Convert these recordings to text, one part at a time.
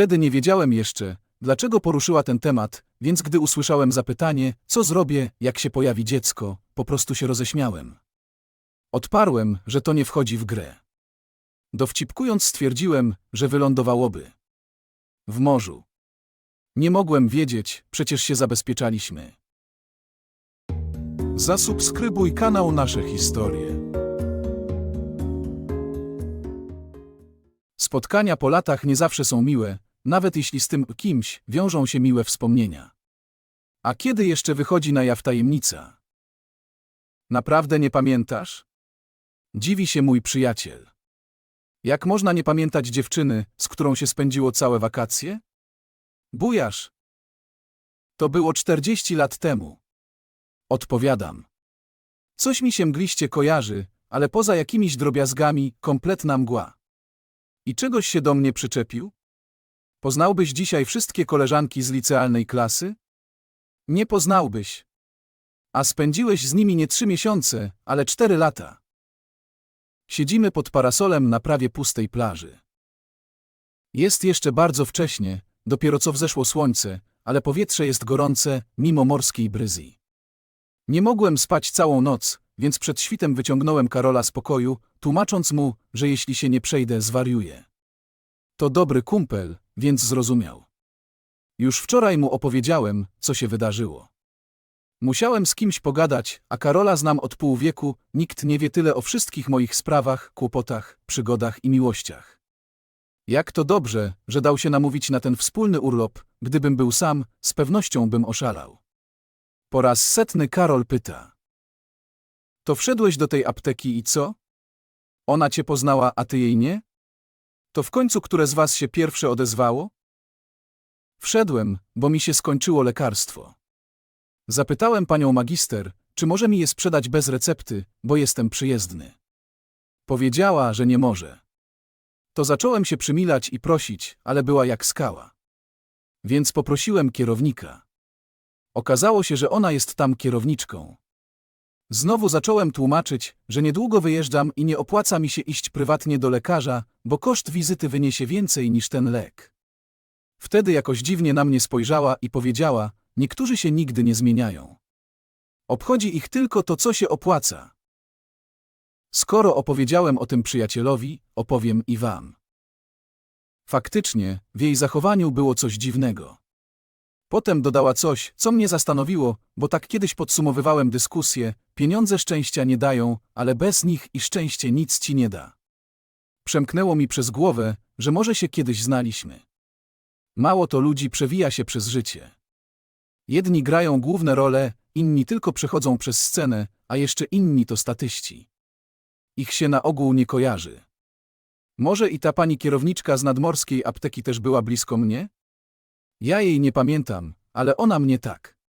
Wtedy nie wiedziałem jeszcze, dlaczego poruszyła ten temat, więc gdy usłyszałem zapytanie, co zrobię, jak się pojawi dziecko, po prostu się roześmiałem. Odparłem, że to nie wchodzi w grę. Dowcipkując stwierdziłem, że wylądowałoby. W morzu. Nie mogłem wiedzieć, przecież się zabezpieczaliśmy. Zasubskrybuj kanał Nasze Historie. Spotkania po latach nie zawsze są miłe, nawet jeśli z tym kimś wiążą się miłe wspomnienia. A kiedy jeszcze wychodzi na jaw tajemnica? Naprawdę nie pamiętasz? Dziwi się mój przyjaciel. Jak można nie pamiętać dziewczyny, z którą się spędziło całe wakacje? Bujasz. To było 40 lat temu. Odpowiadam. Coś mi się mgliście kojarzy, ale poza jakimiś drobiazgami, kompletna mgła. I czegoś się do mnie przyczepił? Poznałbyś dzisiaj wszystkie koleżanki z licealnej klasy? Nie poznałbyś. A spędziłeś z nimi nie trzy miesiące, ale cztery lata. Siedzimy pod parasolem na prawie pustej plaży. Jest jeszcze bardzo wcześnie, dopiero co wzeszło słońce, ale powietrze jest gorące, mimo morskiej bryzji. Nie mogłem spać całą noc, więc przed świtem wyciągnąłem Karola z pokoju, tłumacząc mu, że jeśli się nie przejdę, zwariuję. To dobry kumpel, więc zrozumiał. Już wczoraj mu opowiedziałem, co się wydarzyło. Musiałem z kimś pogadać, a Karola znam od pół wieku, nikt nie wie tyle o wszystkich moich sprawach, kłopotach, przygodach i miłościach. Jak to dobrze, że dał się namówić na ten wspólny urlop, gdybym był sam, z pewnością bym oszalał. Po raz setny Karol pyta. To wszedłeś do tej apteki i co? Ona cię poznała, a ty jej nie? To w końcu które z was się pierwsze odezwało? Wszedłem, bo mi się skończyło lekarstwo. Zapytałem panią magister, czy może mi je sprzedać bez recepty, bo jestem przyjezdny. Powiedziała, że nie może. To zacząłem się przymilać i prosić, ale była jak skała. Więc poprosiłem kierownika. Okazało się, że ona jest tam kierowniczką. Znowu zacząłem tłumaczyć, że niedługo wyjeżdżam i nie opłaca mi się iść prywatnie do lekarza, bo koszt wizyty wyniesie więcej niż ten lek. Wtedy jakoś dziwnie na mnie spojrzała i powiedziała: Niektórzy się nigdy nie zmieniają. Obchodzi ich tylko to, co się opłaca. Skoro opowiedziałem o tym przyjacielowi, opowiem i wam. Faktycznie, w jej zachowaniu było coś dziwnego. Potem dodała coś, co mnie zastanowiło, bo tak kiedyś podsumowywałem dyskusję: pieniądze szczęścia nie dają, ale bez nich i szczęście nic ci nie da. Przemknęło mi przez głowę, że może się kiedyś znaliśmy. Mało to ludzi przewija się przez życie. Jedni grają główne role, inni tylko przechodzą przez scenę, a jeszcze inni to statyści. Ich się na ogół nie kojarzy. Może i ta pani kierowniczka z nadmorskiej apteki też była blisko mnie? Ja jej nie pamiętam, ale ona mnie tak.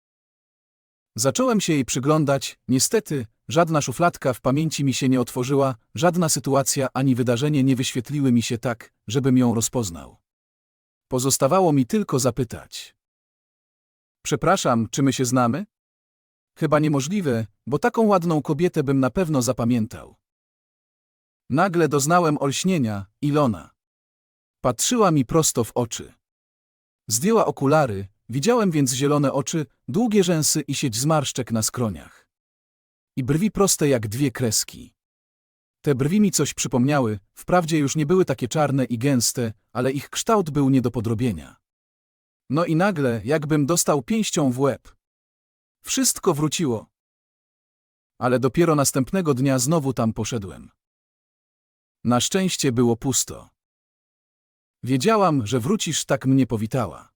Zacząłem się jej przyglądać, niestety, żadna szufladka w pamięci mi się nie otworzyła, żadna sytuacja ani wydarzenie nie wyświetliły mi się tak, żebym ją rozpoznał. Pozostawało mi tylko zapytać. Przepraszam, czy my się znamy? Chyba niemożliwe, bo taką ładną kobietę bym na pewno zapamiętał. Nagle doznałem olśnienia, Ilona. Patrzyła mi prosto w oczy. Zdjęła okulary, widziałem więc zielone oczy, długie rzęsy i sieć zmarszczek na skroniach. I brwi proste jak dwie kreski. Te brwi mi coś przypomniały, wprawdzie już nie były takie czarne i gęste, ale ich kształt był nie do podrobienia. No i nagle, jakbym dostał pięścią w łeb. Wszystko wróciło. Ale dopiero następnego dnia znowu tam poszedłem. Na szczęście było pusto. Wiedziałam, że wrócisz, tak mnie powitała.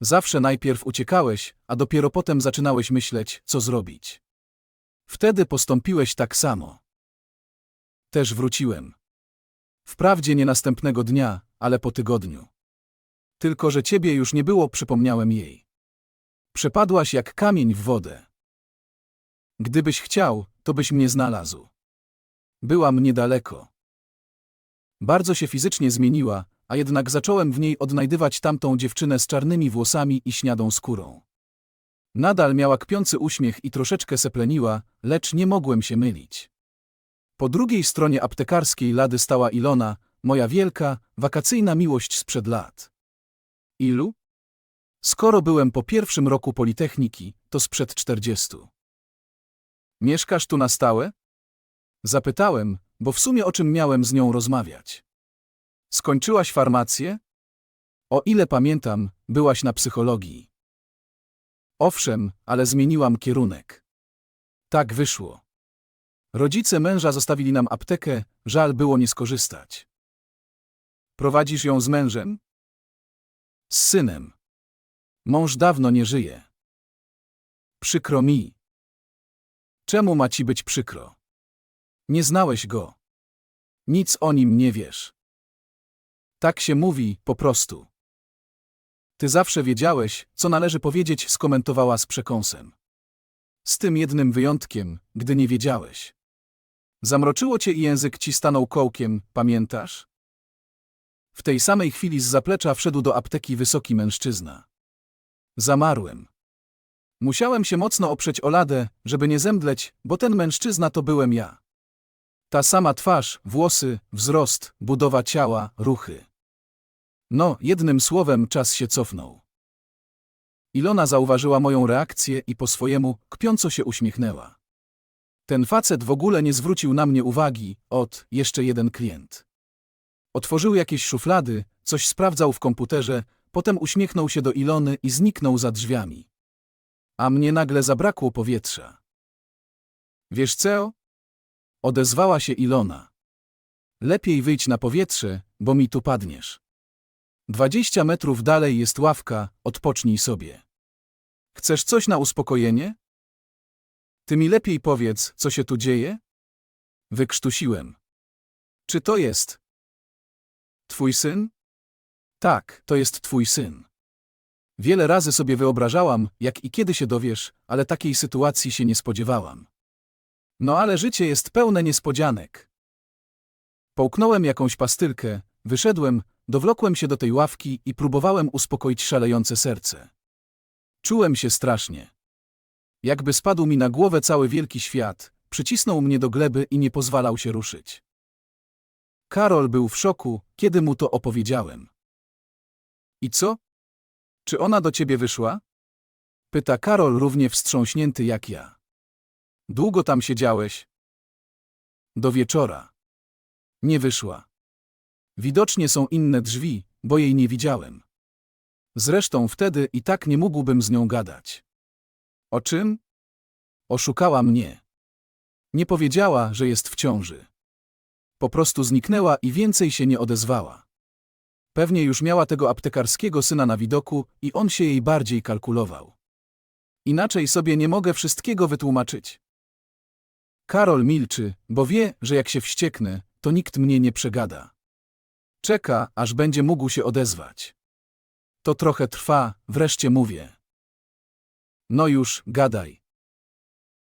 Zawsze najpierw uciekałeś, a dopiero potem zaczynałeś myśleć, co zrobić. Wtedy postąpiłeś tak samo. Też wróciłem. Wprawdzie nie następnego dnia, ale po tygodniu. Tylko, że ciebie już nie było, przypomniałem jej. Przepadłaś jak kamień w wodę. Gdybyś chciał, to byś mnie znalazł. Byłam niedaleko. Bardzo się fizycznie zmieniła, a jednak zacząłem w niej odnajdywać tamtą dziewczynę z czarnymi włosami i śniadą skórą. Nadal miała kpiący uśmiech i troszeczkę sepleniła, lecz nie mogłem się mylić. Po drugiej stronie aptekarskiej lady stała Ilona, moja wielka, wakacyjna miłość sprzed lat. Ilu? Skoro byłem po pierwszym roku Politechniki, to sprzed czterdziestu. Mieszkasz tu na stałe? Zapytałem, bo w sumie o czym miałem z nią rozmawiać. Skończyłaś farmację? O ile pamiętam, byłaś na psychologii. Owszem, ale zmieniłam kierunek. Tak wyszło. Rodzice męża zostawili nam aptekę, żal było nie skorzystać. Prowadzisz ją z mężem? Z synem. Mąż dawno nie żyje. Przykro mi. Czemu ma ci być przykro? Nie znałeś go. Nic o nim nie wiesz. Tak się mówi, po prostu. Ty zawsze wiedziałeś, co należy powiedzieć, skomentowała z przekąsem. Z tym jednym wyjątkiem, gdy nie wiedziałeś. Zamroczyło cię i język ci stanął kołkiem, pamiętasz? W tej samej chwili z zaplecza wszedł do apteki wysoki mężczyzna. Zamarłem. Musiałem się mocno oprzeć o ladę, żeby nie zemdleć, bo ten mężczyzna to byłem ja. Ta sama twarz, włosy, wzrost, budowa ciała, ruchy. No, jednym słowem czas się cofnął. Ilona zauważyła moją reakcję i po swojemu, kpiąco się uśmiechnęła. Ten facet w ogóle nie zwrócił na mnie uwagi, od, jeszcze jeden klient. Otworzył jakieś szuflady, coś sprawdzał w komputerze, potem uśmiechnął się do Ilony i zniknął za drzwiami. A mnie nagle zabrakło powietrza. Wiesz co? Odezwała się Ilona. Lepiej wyjdź na powietrze, bo mi tu padniesz. Dwadzieścia metrów dalej jest ławka, odpocznij sobie. Chcesz coś na uspokojenie? Ty mi lepiej powiedz, co się tu dzieje? Wykrztusiłem. Czy to jest twój syn? Tak, to jest twój syn. Wiele razy sobie wyobrażałam, jak i kiedy się dowiesz, ale takiej sytuacji się nie spodziewałam. No ale życie jest pełne niespodzianek. Połknąłem jakąś pastylkę, wyszedłem, dowlokłem się do tej ławki i próbowałem uspokoić szalejące serce. Czułem się strasznie. Jakby spadł mi na głowę cały wielki świat, przycisnął mnie do gleby i nie pozwalał się ruszyć. Karol był w szoku, kiedy mu to opowiedziałem. I co? Czy ona do ciebie wyszła? Pyta Karol równie wstrząśnięty jak ja. Długo tam siedziałeś? Do wieczora. Nie wyszła. Widocznie są inne drzwi, bo jej nie widziałem. Zresztą wtedy i tak nie mógłbym z nią gadać. O czym? Oszukała mnie. Nie powiedziała, że jest w ciąży. Po prostu zniknęła i więcej się nie odezwała. Pewnie już miała tego aptekarskiego syna na widoku i on się jej bardziej kalkulował. Inaczej sobie nie mogę wszystkiego wytłumaczyć. Karol milczy, bo wie, że jak się wścieknę, to nikt mnie nie przegada. Czeka, aż będzie mógł się odezwać. To trochę trwa, wreszcie mówię. No już, gadaj.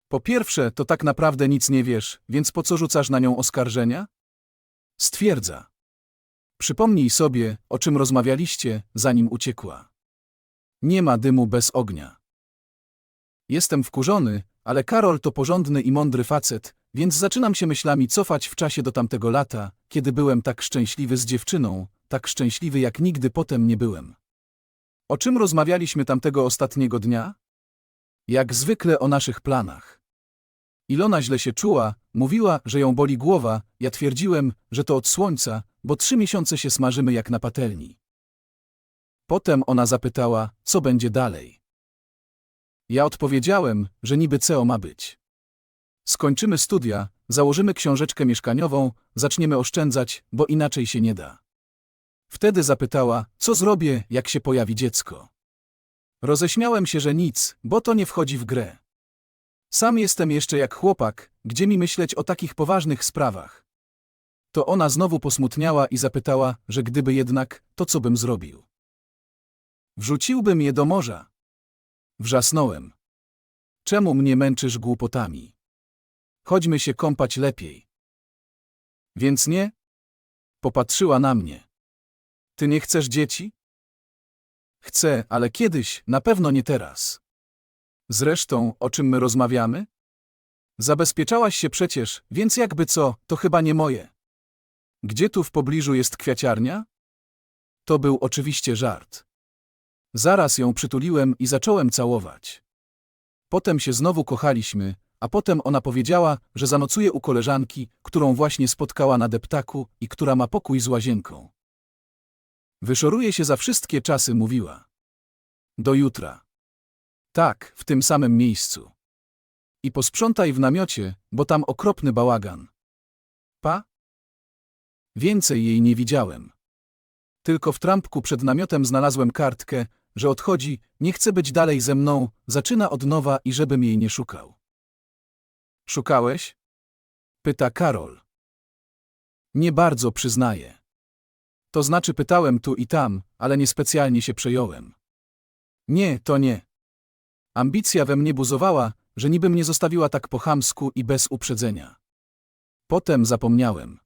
Po pierwsze, to tak naprawdę nic nie wiesz, więc po co rzucasz na nią oskarżenia? Stwierdza. Przypomnij sobie, o czym rozmawialiście, zanim uciekła. Nie ma dymu bez ognia. Jestem wkurzony, ale Karol to porządny i mądry facet, więc zaczynam się myślami cofać w czasie do tamtego lata, kiedy byłem tak szczęśliwy z dziewczyną, tak szczęśliwy jak nigdy potem nie byłem. O czym rozmawialiśmy tamtego ostatniego dnia? Jak zwykle o naszych planach. Ilona źle się czuła, mówiła, że ją boli głowa, ja twierdziłem, że to od słońca, bo trzy miesiące się smażymy jak na patelni. Potem ona zapytała, co będzie dalej. Ja odpowiedziałem, że niby CEO ma być. Skończymy studia, założymy książeczkę mieszkaniową, zaczniemy oszczędzać, bo inaczej się nie da. Wtedy zapytała, co zrobię, jak się pojawi dziecko. Roześmiałem się, że nic, bo to nie wchodzi w grę. Sam jestem jeszcze jak chłopak, gdzie mi myśleć o takich poważnych sprawach. To ona znowu posmutniała i zapytała, że gdyby jednak, to co bym zrobił. Wrzuciłbym je do morza. Wrzasnąłem. Czemu mnie męczysz głupotami? Chodźmy się kąpać lepiej. Więc nie? Popatrzyła na mnie. Ty nie chcesz dzieci? Chcę, ale kiedyś, na pewno nie teraz. Zresztą, o czym my rozmawiamy? Zabezpieczałaś się przecież, więc jakby co, to chyba nie moje. Gdzie tu w pobliżu jest kwiaciarnia? To był oczywiście żart. Zaraz ją przytuliłem i zacząłem całować. Potem się znowu kochaliśmy, a potem ona powiedziała, że zanocuje u koleżanki, którą właśnie spotkała na deptaku i która ma pokój z łazienką. Wyszoruję się za wszystkie czasy, mówiła. Do jutra. Tak, w tym samym miejscu. I posprzątaj w namiocie, bo tam okropny bałagan. Pa? Więcej jej nie widziałem. Tylko w trampku przed namiotem znalazłem kartkę, że odchodzi, nie chce być dalej ze mną, zaczyna od nowa i żebym jej nie szukał. Szukałeś? Pyta Karol. Nie bardzo przyznaję. To znaczy pytałem tu i tam, ale niespecjalnie się przejąłem. Nie, to nie. Ambicja we mnie buzowała, że niby mnie zostawiła tak po chamsku i bez uprzedzenia. Potem zapomniałem.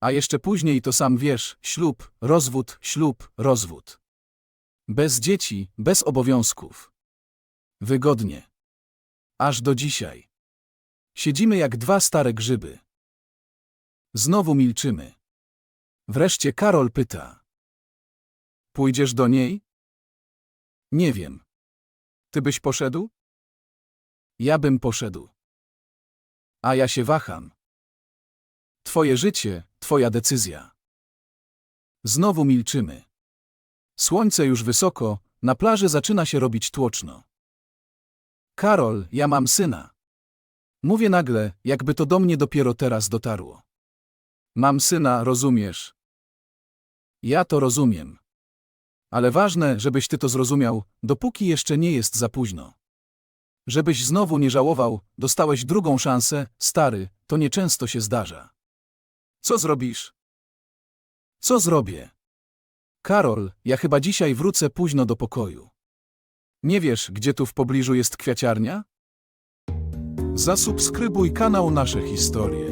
A jeszcze później to sam wiesz, ślub, rozwód, ślub, rozwód. Bez dzieci, bez obowiązków. Wygodnie. Aż do dzisiaj. Siedzimy jak dwa stare grzyby. Znowu milczymy. Wreszcie Karol pyta. Pójdziesz do niej? Nie wiem. Ty byś poszedł? Ja bym poszedł. A ja się waham. Twoje życie, twoja decyzja. Znowu milczymy. Słońce już wysoko, na plaży zaczyna się robić tłoczno. Karol, ja mam syna. Mówię nagle, jakby to do mnie dopiero teraz dotarło. Mam syna, rozumiesz? Ja to rozumiem. Ale ważne, żebyś ty to zrozumiał, dopóki jeszcze nie jest za późno. Żebyś znowu nie żałował, dostałeś drugą szansę, stary, to nieczęsto się zdarza. Co zrobisz? Co zrobię? Karol, ja chyba dzisiaj wrócę późno do pokoju. Nie wiesz, gdzie tu w pobliżu jest kwiaciarnia? Zasubskrybuj kanał Nasze Historie.